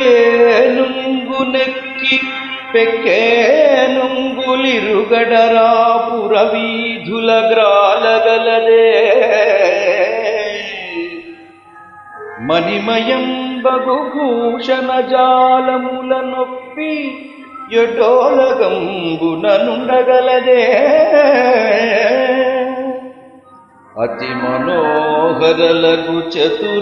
ఎక్కేనుంగు నెక్కి పెక్కేనుంగులిరుగడరా పురవీధుల గ్రాలగలదే. మణిమయం బగుభూషణ జాలముల నొప్పి ఎడోలగంబుననుండగలదే అతి మనోహరలకు చతురాంగనలతోడి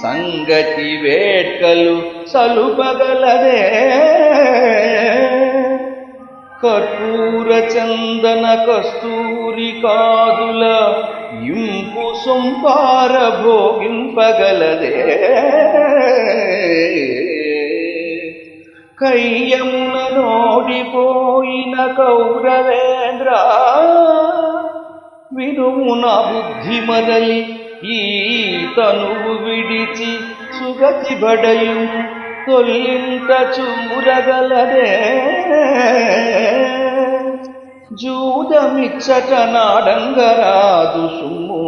సంగతి వేట్కలు సలుపగలదే. కర్పూర చందన కస్తూరి కాదుల ఇంపు సొంపార భోగింపగలదే. కయ్యమున నోడిపోయిన కౌరవేంద్ర వినుమున బుద్ధి మదలి ఈ తనువు విడిచి సుగతి బడయు తొల్లింత చుమురగలదే జూదమిచ్చట నాడంగరాదు సుమ్ము.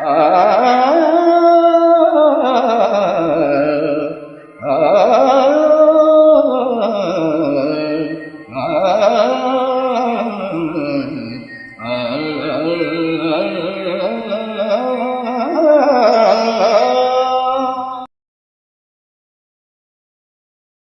ఆ ఆ.